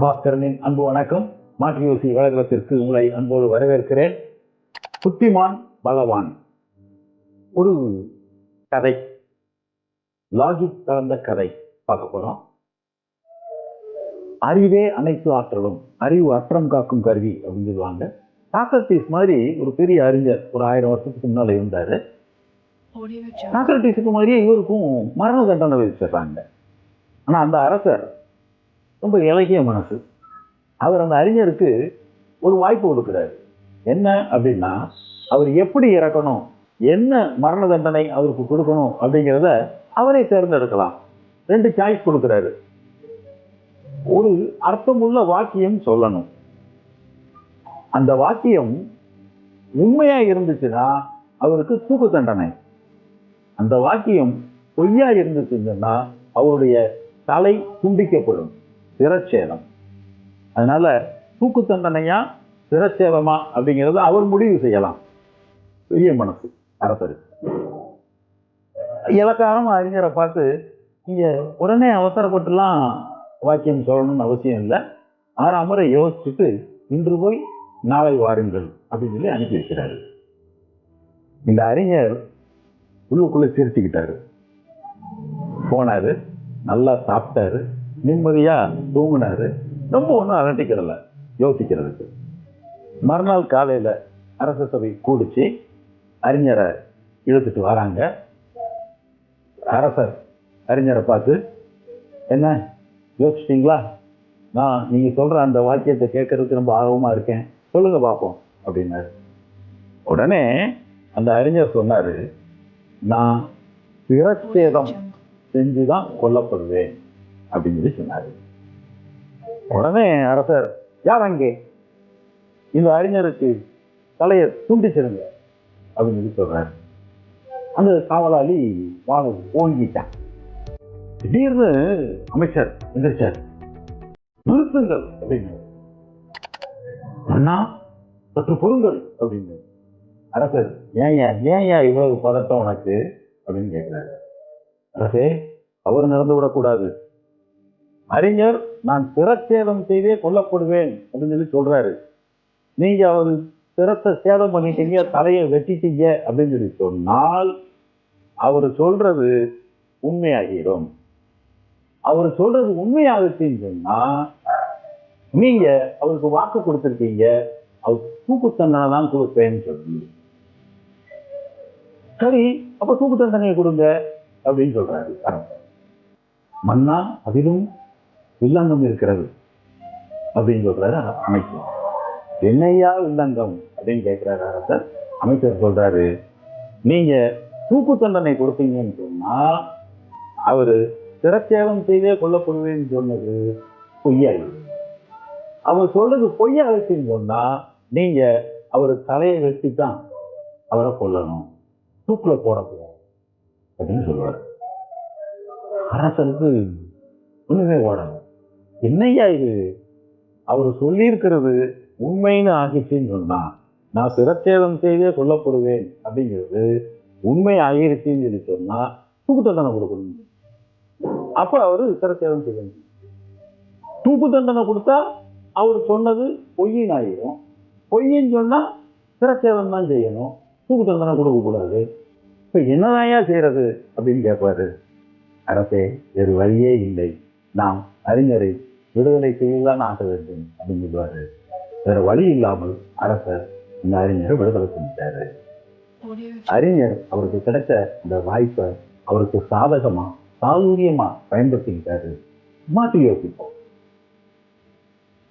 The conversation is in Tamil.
பாஸ்கரனின் அன்பு வணக்கம். மாற்று யோசி வலைதளத்திற்கு உங்களை அன்போடு வரவேற்கிறேன். புத்திமான் பகவான். ஒரு கதை. லாஜிக் கலந்த கதை பார்க்க போறோம். அறிவே அனைத்து ஆற்றலும். அறிவு அற்றம் காக்கும் கருவி அப்படின்னு சொல்லுவாங்க. சாக்ரட்டிஸ் மாதிரி ஒரு பெரிய அறிஞர் ஒரு ஆயிரம் வருஷத்துக்கு முன்னால இருந்தாரு. சாக்ரட்டிஸுக்கு மாதிரியே இவருக்கும் மரண தண்டனை விதிச்சிடுறாங்க. ஆனால் அந்த அரசர் ரொம்ப இலகிய மனசு. அவர் அந்த அறிஞருக்கு ஒரு வாய்ப்பு கொடுக்குறாரு. என்ன அப்படின்னா அவர் எப்படி இறக்கணும் என்ன மரண தண்டனை அவருக்கு கொடுக்கணும் அப்படிங்கிறத அவரே தேர்ந்தெடுக்கலாம். ரெண்டு சாய்ஸ் கொடுக்குறாரு. ஒரு அர்த்தமுள்ள வாக்கியம் சொல்லணும். அந்த வாக்கியம் உண்மையா இருந்துச்சுன்னா அவருக்கு தூக்கு தண்டனை. அந்த வாக்கியம் பொய்யா இருந்துச்சுன்னா அவருடைய தலை துண்டிக்கப்படும். சிரச்சேதம். அதனால தூக்கு தண்டனையா சிரச்சேதமா அப்படிங்கிறத அவர் முடிவு செய்யலாம். பெரிய மனசு அரசர் இலக்காரம் அறிஞரை பார்த்து இங்கே உடனே அவசரப்பட்டுலாம் வாக்கியம் சொல்லணும்னு அவசியம் இல்லை. ஆறாம் முறை யோசிச்சுட்டு இன்று போய் நாளை வாருங்கள் அப்படின்னு சொல்லி அனுப்பி வைக்கிறாரு. இந்த அறிஞர் உள்ளுக்குள்ளே சிரிச்சுக்கிட்டாரு. போனாரு நல்லா சாப்பிட்டாரு. நிம்மதியாக தூங்கினார். ரொம்ப ஒன்றும் அலட்டிக்கிறல யோசிக்கிறதுக்கு. மறுநாள் காலையில் அரச சபை கூடிச்சு அறிஞரை இழுத்துட்டு வராங்க. அரசர் அறிஞரை பார்த்து என்ன யோசிச்சிட்டிங்களா? நான் நீங்கள் சொல்கிற அந்த வாக்கியத்தை கேட்கறதுக்கு ரொம்ப ஆர்வமாக இருக்கேன். சொல்லுங்கள் பார்ப்போம் அப்படின்னாரு. உடனே அந்த அறிஞர் சொன்னார் நான் சிரச்சேதம் செஞ்சு தான் கொல்லப்படுவேன். அப்படின்னு சொல்லி சொன்னார். உடனே அரசர் யார் அங்கே? இந்த அறிஞருக்கு தலையை துண்டிச்சிருங்க அப்படின்னு சொல்லி சொல்றாரு. அந்த காவலாளி வாழ ஓங்கிட்டான். திடீர்னு அமைச்சர் எந்திரிச்சார். நிறுத்துங்கள் அப்படின்னு அண்ணா சற்று பொருங்கள் அப்படின்னு அரசர் ஏன்யா ஏன்யா இவ்வளவு பதட்டம் உனக்கு? அப்படின்னு கேட்கிறாரு அரசே அவர் நடந்து விடக்கூடாது அறிஞர் நான் திறச்சேதம் செய்தே கொல்லப்படுவேன் அப்படின்னு சொல்லி சொல்றாரு. நீங்க அவர் திறத்தை சேதம் பண்ணிட்டீங்க தலையை வெட்டிட்டீங்க அப்படின்னு சொல்லி சொன்னால் அவர் சொல்றது உண்மையாகிடும் அவர் சொல்றது உண்மையாகுச்சுன்னு சொன்னா நீங்க அவருக்கு வாக்கு கொடுத்துருக்கீங்க அவர் தூக்கு தண்டனை தான் கொடுப்பேன்னு சொல்லி. சரி அப்ப தூக்கு தண்டனையை கொடுங்க அப்படின்னு சொல்றாரு. மன்னா அதிலும் வில்லங்கம் இருக்கிறது அப்படின்னு சொல்றாரு அமைச்சர் என்னையா வில்லங்கம் அப்படின்னு கேட்கிறாரு அரசர். அமைச்சர் சொல்றாரு நீங்க தூக்கு தண்டனை கொடுத்தீங்கன்னு சொன்னா அவரு சிரச்சேதம் செய்தே கொல்லப்படுவேன்னு சொன்னது பொய்யாயிடும் அவர் சொல்றது பொய்யாச்சுன்னு சொன்னா நீங்க அவர் தலையை வெட்டி தான் அவரை கொல்லணும் தூக்குல போடக்கூடாது அப்படின்னு சொல்லுவார் அரசனுக்கு ஒன்றுமே ஓடணும் என்னய்யா இது? அவர் சொல்லியிருக்கிறது உண்மைன்னு ஆகிச்சுன்னு சொன்னா நான் சிரச்சேதம் செய்தே சொல்லப்படுவேன் அப்படிங்கிறது உண்மை ஆகிருச்சின்னு சொல்லி சொன்னா தூக்கு தண்டனை கொடுக்கணும். அப்ப அவரு சிரச்சேதம் செய்யணும். தூக்கு தண்டனை கொடுத்தா அவர் சொன்னது பொய்யின் ஆகிரும் பொய்யின்னு சொன்னா சிரச்சேதம் தான் செய்யணும். தூக்கு தண்டனை கொடுக்கக்கூடாது. இப்போ என்னதாயா செய்யறது அப்படின்னு கேட்பாரு? அரசே வேறு வழியே இல்லை. நாம் அறிஞரை விடுதலை செய்துதான் ஆக வேண்டும் அப்படின்னு சொல்லுவாரு வேற வழி இல்லாமல் அரசர் இந்த அறிஞரை விடுதலை செஞ்சாரு. அறிஞர் அவருக்கு கிடைச்ச இந்த வாய்ப்பை அவருக்கு சாதகமா சாதுரியமா பயன்படுத்திக்கிட்டாரு. மாற்றி யோசிப்போம்